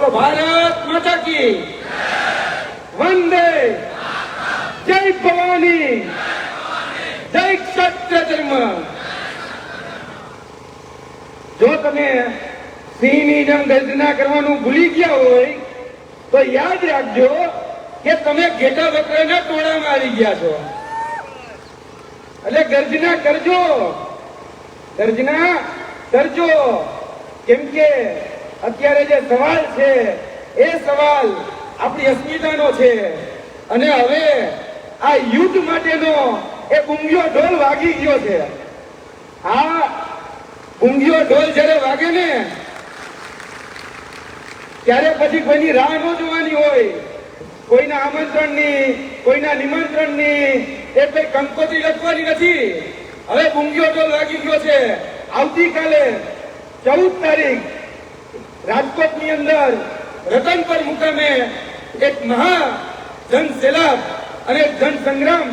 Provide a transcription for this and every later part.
બોલો ભારત માતા કી વંદે. જય ભવાની. જય ક્ષત્રિય ધર્મ. જો તમે સિંહની જેમ ગર્જના કરવાનું ભૂલી ગયા હોય તો યાદ રાખજો કે તમે ઘેટા બકરાના ટોળામાં આવી ગયા છો. એટલે ગર્જના કરજો. ગર્જના કરજો. કેમ કે અત્યારે જે સવાલ છે, એ સવાલ આપણી અસ્મિતાનો છે. અને હવે આ યુદ્ધ માટેનો એ ગુંગિયો ઢોલ વાગી ગયો છે. આ ગુંગિયો ઢોલ જ્યારે વાગે ને, ત્યારે પછી કોઈની રાહ ન જોવાની હોય. કોઈના આમંત્રણની, કોઈના નિમંત્રણની એ કઈ કંકોત્રી લખવાની નથી. હવે ગુંગિયો ઢોલ વાગી ગયો છે. આવતીકાલે ચૌદ તારીખ રાજકોટની અંદર રતનપર મુકામે એક મહા જન સેલાબ અને જન સંગ્રામ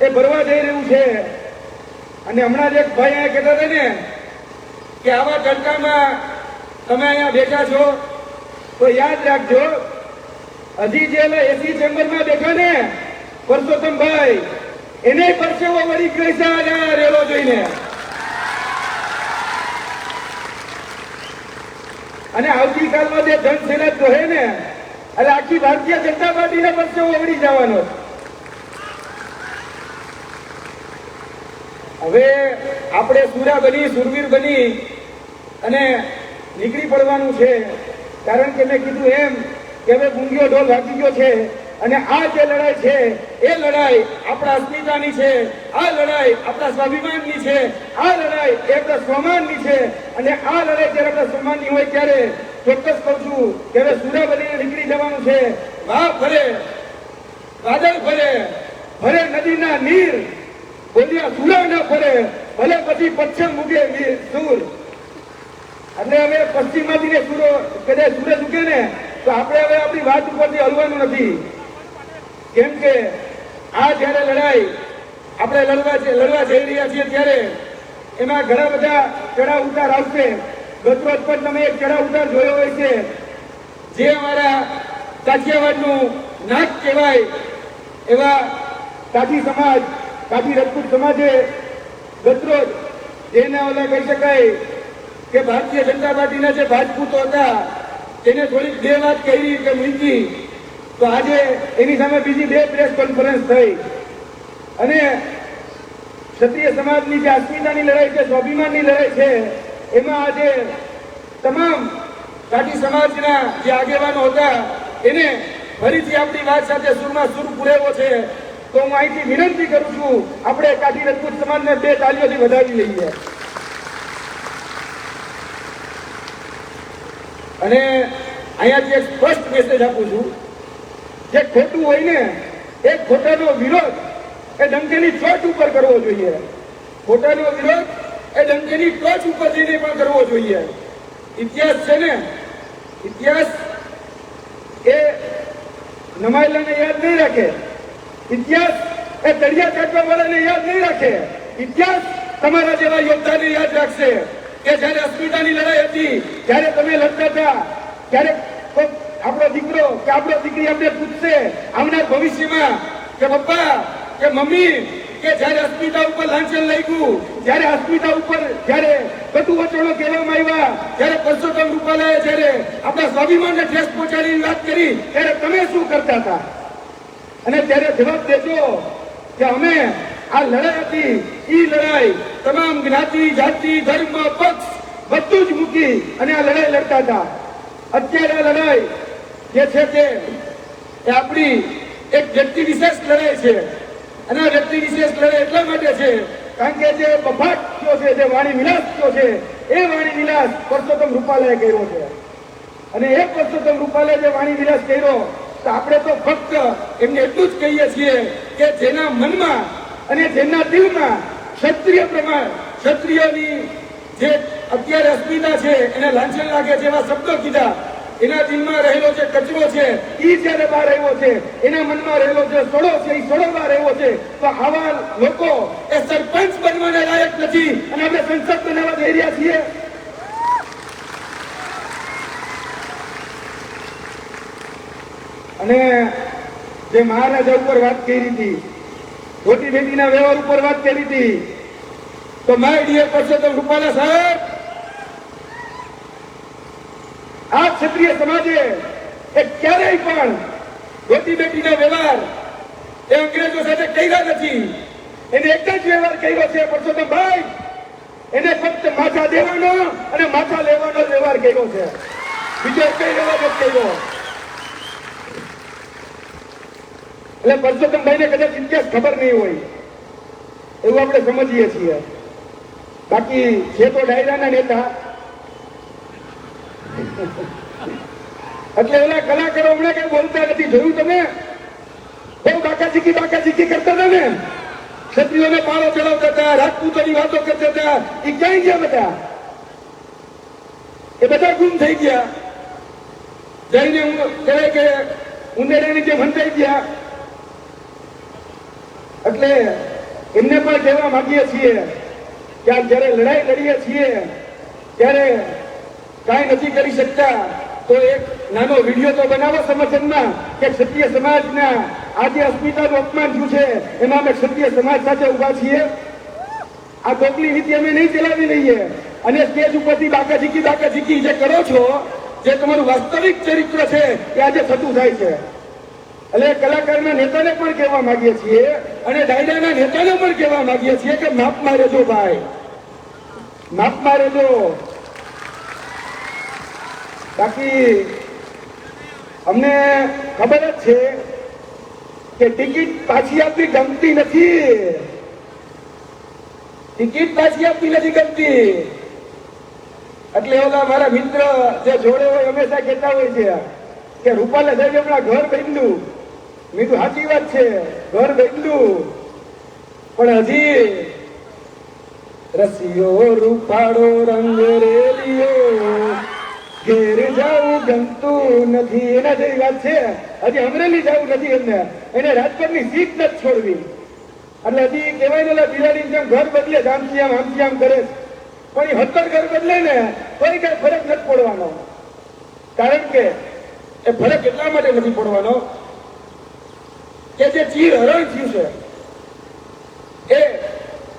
એ ભરવા જઈ રહ્યું છે. અને હમણાં જ એક ભાઈ અહીંયા કહેતા હતા ને કે આવા તડકામાં તમે અહીંયા બેઠા છો, તો યાદ રાખજો, હજી જે એસી ચેમ્બરમાં બેઠા ને પરસોત્તમભાઈ, એને પરસેવો વળી ગઈ છે રેલો જોઈને. અને આવતીકાલનો જે જન સેના જોહે ને, એટલે આખી ભારતીય જનતા પાર્ટીને પરસે ઓગળી જવાનો હવે આપણે સુરા બની, સુરવીર બની અને નીકળી પડવાનું છે. કારણ કે મેં કીધું એમ કે હવે ગુંગીઓ ઢોલ વાગી ગયો છે. અને આ જે લડાઈ છે, એ લડાઈ આપણા અસ્મિતાની છે, આ લડાઈ આપણા સ્વાભિમાનની છે, આ લડાઈ એ આપણા સ્વમાનની છે, અને આ લડાઈ જ્યારે આપણા સ્વમાનની હોય ત્યારે ચોક્કસ કહું છું કે હવે સુરા બનીને નીકળી જવાનું છે. વાહ ફરે વાદળ ફરે ફરે નદીના નીર. બોલ્યા, સુરા ન ફરે ભલે પછી પશ્ચિમ ઉગે સૂર. એટલે હવે પશ્ચિમમાંથી ને સૂરો, કદાચ સૂરજ ઉગે ને, તો આપણે હવે આપણી વાત ઉપરથી હલવાનું નથી. કેમ કે આ જ્યારે લડાઈ આપણે લડવા લડવા જઈ રહ્યા છીએ ત્યારે એમાં ઘણા બધા ચડાવ ઉતાર આવશે. ગતરોજ પણ તમે એક ચડાવ ઉતાર જોયો હોય છે. જે અમારા કાઠિયાવાડનું નાક કહેવાય એવા કાઠી સમાજ કાઠી રજપૂત સમાજે ગતરોજ જેને ઓલા કહી શકાય કે ભારતીય જનતા પાર્ટીના જે રાજપૂતો હતા, તેને થોડીક બે વાત કહી કે મૂકી. તો આજે એની સામે બીજી બે પ્રેસ કોન્ફરન્સ થઈ. અને ક્ષત્રિય સમાજની જે અસ્મિતાની લડાઈ છે, સ્વાભિમાનની લડાઈ છે, એમાં આજે તમામ કાઠી સમાજના જે આગેવાનો હતા, એને ફરીથી આપણી વાત સાથે સુરમાં સુર પુરેવો છે. તો હું અહીંથી વિનંતી કરું છું, આપણે કાઠી રજપૂત સમાજને બે તાલીઓથી વધાવી લઈએ. અને અહીંયાથી એક સ્પષ્ટ મેસેજ આપું છું. જે ખોટું હોય ને, એ ખોટાનો વિરોધ એ ડંકેની ચોચ ઉપર કરવો જોઈએ. ખોટાનો વિરોધ એ ડંકેની ટોચ ઉપર જઈને પણ કરવો જોઈએ. ઇતિહાસ છે ને, ઇતિહાસ એ નમાયેલાને યાદ નહીં રાખે. ઇતિહાસ એ દરિયા કાઢવા વાળાને યાદ નહીં રાખે. ઇતિહાસ તમારા જેવા યોદ્ધાને યાદ રાખશે. કે જ્યારે અસ્મિતાની લડાઈ હતી ત્યારે તમે લડતા હતા, ત્યારે આપણો દીકરો કે આપણો દીકરી આપણે પૂછશે આવનાર ભવિષ્યમાં કે પપ્પા, કે મમ્મી, કે જયારે અસ્મિતા ઉપર લાંછન લાગ્યું, જયારે અસ્મિતા ઉપર, જયારે કટુ વચનો કહેવામાં આવ્યા ત્યારે પરસોત્તમ રૂપાલાએ જયારે આપણા સ્વાભિમાનને ઠેસ પહોંચાડીની વાત કરી, ત્યારે તમે શું કરતા હતા? અને ત્યારે જવાબ દેજો કે અમે આ લડાઈ હતી એ લડાઈ તમામ જ્ઞાતિ, જાતિ, ધર્મ, પક્ષ બધું જ મૂકી અને આ લડાઈ લડતા હતા. અત્યારે આ લડાઈ જે છે તે આપણી એક વ્યક્તિ વિશેષ લડે છે. અને વ્યક્તિ વિશેષ લડે એટલા માટે છે, કારણ કે જે બફાટ થયો છે, જે વાણી વિલાસ થયો છે, એ વાણી વિલાસ પરસોત્તમ રૂપાલાએ કર્યો છે. અને એ પરસોત્તમ રૂપાલે જે વાણી વિલાસ કર્યો, તો આપણે તો ફક્ત એમને એટલું જ કહીએ છીએ કે જેના મનમાં અને જેના દિલમાં ક્ષત્રિય પ્રમાણ, ક્ષત્રિયોની જે અત્યારે અસ્મિતા છે, એને લાંછન લાગે છે એવા શબ્દો કીધા. એના દિલમાં રહેલો જે કચરો છે, ઈ જયારે બહાર આવ્યો છે, એના મનમાં રહેલો જે સડો છે એ સડો બહાર છે, તો આવા લોકો એ સરપંચ બનવાના લાયક નથી અને આપણે સંસદ બનાવવા જઈ રહ્યા છીએ. અને જે મહારાજા ઉપર વાત કરી હતી રોટી બેટીના વ્યવહાર ઉપર વાત કરી હતી, તો માય ડિયર પરસોત્તમ રૂપાલા સાહેબ આ ક્ષત્રિય સમાજે એ ક્યારેય પણ બેટી બેટીના વ્યવહાર એ અંગ્રેજો સાથે કર્યા નથી. એને એક જ વ્યવહાર કર્યો છે, પરસોત્તમભાઈ. એને ફક્ત માથા દેવાનો અને માથા લેવાનો વ્યવહાર કર્યો છે. બીજો કઈ વ્યવહાર નથી કર્યો. એટલે પરસોત્તમભાઈને કદાચ ઇતિહાસ ખબર નહીં હોય, એવું આપણે સમજીએ છીએ. બાકી છે તો ડાયરાના નેતા એટલે ઓલા કલાકારો હમણાં કઈ બોલતા નથી. જોયું તમે? બહુ બાકાચીકી બાકાચીકી કરતા હતા ને? ક્ષત્રિયોને પાળો ચડાવતા હતા, રાજપૂતોની વાતો કરતા હતા. એ ક્યાંય ગયા બધા? એ બધા ગુમ થઈ ગયા. જઈને કહેવાય કે ઉંદેડાની જે હંતાઈ ગયા. એટલે એમને પણ કહેવા માંગીએ છીએ કે જ્યારે લડાઈ લડીએ છીએ, ત્યારે કાંઈ નથી કરી શકતા. તો એક નાનો વીડિયો તો બનાવો સમર્થનમાં કે ક્ષત્રિય સમાજના આજે અસ્મિતાનું અપમાન થયું છે. એમાં અમે ક્ષત્રિય સમાજ સાથે ઊભા છીએ. આ ટોકલી નીતિ અમે નહીં ચલાવી લઈએ. અને સ્ટેજ ઉપરથી બાકા ઝીકી બાકા ઝીકી જે કરો છો, જે તમારું વાસ્તવિક ચરિત્ર છે, એ આજે થતું થાય છે. એટલે કલાકારના નેતાને પણ કહેવા માંગીએ છીએ અને ડાયડાના નેતાને પણ કહેવા માંગીએ છીએ કે માપમાં રહેજો ભાઈ. માપમાં રહેજો બાકી અમને ખબર જ છે કે ટિકિટ પાછી આપવી ગમતી નથી. ટિકિટ પાછી આપવી નથી ગમતી. એટલે ઓલા મારા મિત્ર જે જોડે હોય, હંમેશા કહેતા હોય છે કે રૂપાલા સાહેબ હમણાં ઘર બન્યું મીઠું સાચી વાત છે, ઘર બન્યું પણ હજી રસિયો રૂપાળો રંગ રેલિયો ગમતું નથી. એના જેવી વાત છે. હજી અમરેલી જવું નથી એમને. એને રાજકોટની સીટ નથી છોડવી. એટલે હજી કહેવાય ને બિલાડી જેમ ઘર બદલે આમથી આમ આમથી આમ કરે એ હતર ઘર બદલે ને કોઈ કઈ ફરક નથી પડવાનો. કારણ કે એ ફરક એટલા માટે નથી પડવાનો કે જે ચીર હરણ થયું છે, એ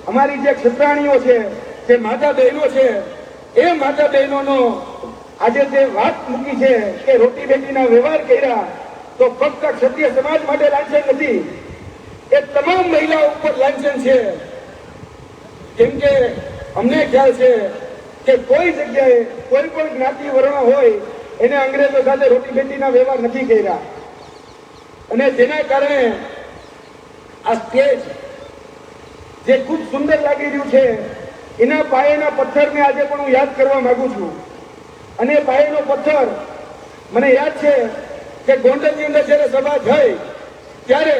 અમારી જે ક્ષત્રાણીઓ છે, જે માતા બહેનો છે, એ માતા બહેનોનો આજે જે વાત મૂકી છે કે રોટી બેટીના વ્યવહાર કર્યા તો ફક્ત ક્ષત્રિય સમાજ માટે લાંછન નથી. એ તમામ મહિલાઓ ઉપર લાંછન છે. કેમ કે અમને ખ્યાલ છે કે કોઈ જગ્યાએ કોઈ પણ જ્ઞાતિ વર્ણ હોય, એને અંગ્રેજો સાથે રોટી બેટીના વ્યવહાર નથી કર્યા. અને જેના કારણે આ સ્ટેજ જે ખૂબ સુંદર લાગી રહ્યું છે, એના પાયાના પથ્થરને આજે પણ હું યાદ કરવા માંગુ છું. અને એ પાયેલો પથ્થર મને યાદ છે કે ગોંડલની અંદર જ્યારે સભા થઈ, ત્યારે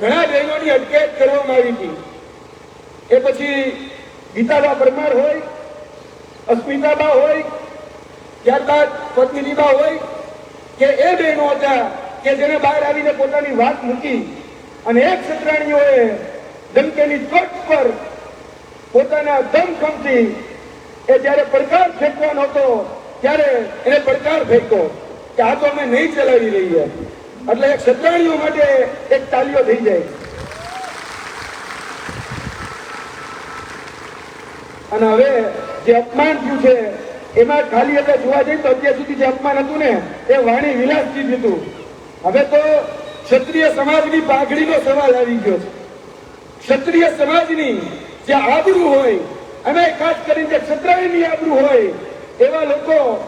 ઘણા બહેનોની અટકેટ કરવામાં આવી હતી. એ પછી ગીતાબા પરમાર હોય, અસ્મિતાબા હોય, ત્યારબાદ પત્નીબા હોય, કે એ બહેનો હતા કે જેને બહાર આવીને પોતાની વાત મૂકી અને એક ક્ષત્રાણીઓએ ધમકેની ચોટ પર પોતાના દમખમથી એ જ્યારે પડકાર ફેંકવાનો હતો ત્યારે એને પડકાર ફેંક્યો કે આ તો અમે નહીં ચલાવી રહીએ. એટલે એક સત્તાણીઓ માટે એક તાલીઓ થઈ જાય. અને હવે જે અપમાન થયું છે, એમાં ખાલી આપણે જોવા જઈએ તો અત્યાર સુધી જે અપમાન હતું ને, એ વાણી વિલાસથી જ હતું. હવે તો ક્ષત્રિય સમાજની પાઘડીનો સવાલ આવી ગયો છે. ક્ષત્રિય સમાજની જે આબરૂ હોય અને ખાસ કરીને જે ક્ષત્રાયની આબરૂ હોય એવા લોકો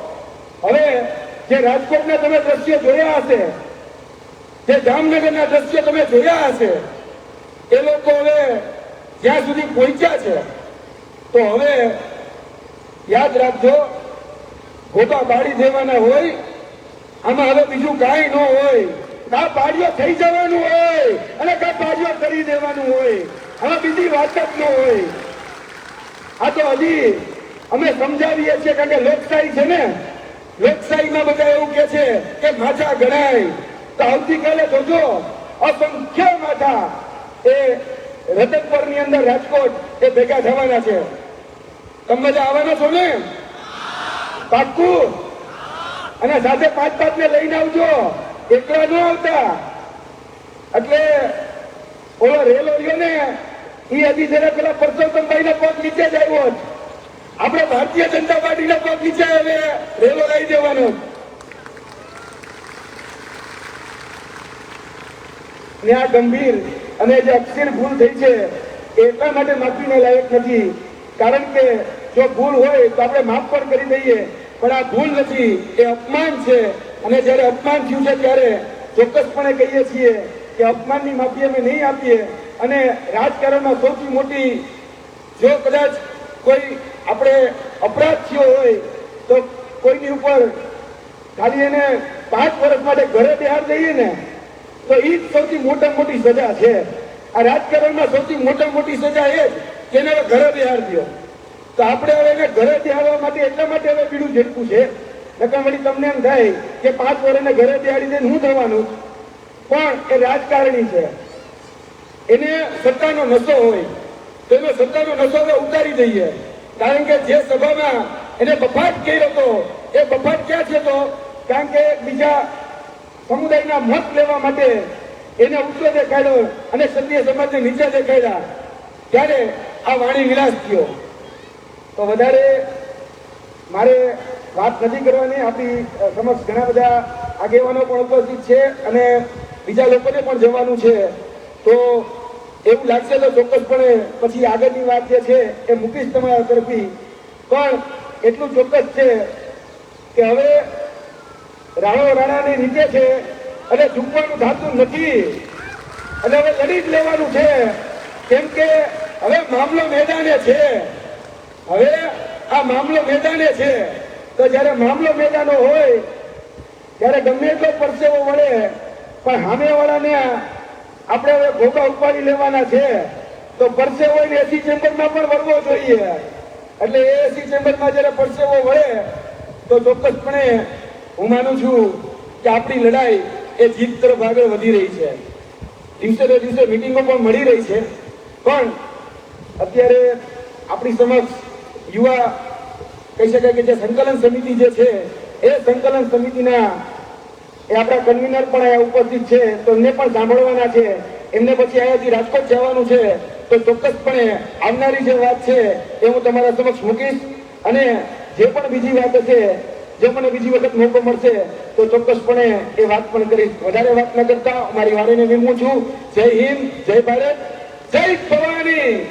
હવે જે રાજકોટના તમે દ્રશ્ય જોયા હશે, જે જામનગરના દ્રશ્ય તમે જોયા હશે, એ લોકો હવે જ્યાં સુધી પહોંચ્યા છે, તો હવે યાદ રાખજો, ગોટા પાડી દેવાના હોય, આમાં હવે બીજું કાંઈ ન હોય. કા પાડીઓ થઈ જવાનું હોય, અને કા પાડીઓ કરી દેવાનું હોય. આમાં બીજી વાત જ ન હોય. આ તો હજી અમે સમજાવીએ છીએ કારણ કે લોકશાહી છે ને, લોકશાહીમાં બધા એવું કે છે કે માથા ગણાય. તો આવતીકાલે જોજો, અસંખ્ય માથા એ રતનપરની અંદર રાજકોટ એ ભેગા થવાના છે. તમે બધા આવવાના છો ને? પાક્કું? અને સાથે પાંચ પાંચ ને લઈને આવજો. એકલા ન આવતા. એટલે ઓલો રેલો રહ્યો ને એ હજી જરા પેલા પરસોત્તમભાઈ ના પગ નીચે જ આવ્યો. આપણે ભારતીય જનતા પાર્ટીના પગ નીચે હવે રેલો લઈ દેવાનો ને આ ગંભીર અને જે અક્ષર ભૂલ થઈ છે એટલા માટે માફીને લાયક નથી. કારણ કે જો ભૂલ હોય તો આપણે માફ પણ કરી દઈએ, પણ આ ભૂલ નથી. એ અપમાન છે. અને જ્યારે અપમાન થયું છે ત્યારે ચોક્કસપણે કહીએ છીએ કે અપમાનની માફી અમે નહીં આપીએ. અને રાજકારણમાં સૌથી મોટી, જો કદાચ કોઈ આપણે અપરાધ થયો હોય તો કોઈની ઉપર ખાલી એને પાંચ વર્ષ માટે ઘરે બહાર જઈએ ને, તો એ જ સૌથી મોટા મોટી સજા છે. આ રાજકારણમાં સૌથી મોટા મોટી સજા એ જ એને ઘરે બિહાર દો તો આપણે હવે એને ઘરે બિહારવા માટે એટલા માટે હવે બીડું ઝડપું છે. નકર વળી તમને એમ થાય કે પાંચ વર્ષને ઘરે બિહાડી દઈને શું થવાનું? પણ એ રાજકારણી છે. એને સત્તાનો નશો હોય. તો એનો સત્તાનો હવે ઉતારી દઈએ. કારણ કે જે સભામાં એને બફાટ કર્યો હતો, એ બફાટ ક્યાં છે તો કારણ કે બીજા સમુદાયના મત લેવા માટે એને ઊંચો દેખાડ્યો અને ક્ષત્રિય સમાજને નીચે દેખાડ્યા. ત્યારે આ વાણી વિલાસ થયો. તો વધારે મારે વાત નથી કરવાની. આપણી સમક્ષ ઘણા બધા આગેવાનો પણ ઉપસ્થિત છે અને બીજા લોકોને પણ જવાનું છે. તો એવું લાગશે તો ચોક્કસપણે પછી આગળની વાત જે છે એ મૂકીશ તમારા તરફથી. પણ એટલું ચોક્કસ છે કે હવે રાણો રાણાની નીચે છે અને ઝૂકવાનું થતું નથી. અને હવે લડી જ લેવાનું છે. કેમ કે હવે મામલો મેદાને છે. હવે આ મામલો મેદાને છે. તો જ્યારે મામલો મેદાનો હોય, ત્યારે ગમે એટલો પરસેવો વળે, પણ સામેવાળાને આપણે હવે ભોગા ઉપાડી લેવાના છે. તો પરસેવો એસી ચેમ્બરમાં પણ વળવો જોઈએ. એટલે એ એસી ચેમ્બરમાં જ્યારે પરસેવો વળે, તો ચોક્કસપણે હું માનું છું કે આપણી લડાઈ એ જીત તરફ આગળ વધી રહી છે. દિવસે ને દિવસે મિટિંગો પણ મળી રહી છે. પણ અત્યારે આપણી સમક્ષ યુવા કહી શકાય કે જે સંકલન સમિતિ જે છે, એ સંકલન સમિતિના આપણા કન્વીનર પણ અહીંયા ઉપસ્થિત છે, તો એમને પણ સાંભળવાના છે. એમને પછી અહીંયાથી રાજકોટ જવાનું છે, તો ચોક્કસપણે આવનારી જે વાત છે, એ હું તમારા સમક્ષ મૂકીશ. અને જે પણ બીજી વાત હશે, જે મને બીજી વખત મોકો મળશે, તો ચોક્કસપણે એ વાત પણ કરીશ. વધારે વાત ન કરતા, મારી વાણીને વિમું છું. જય હિન્દ, જય ભારત, જય ભવાની!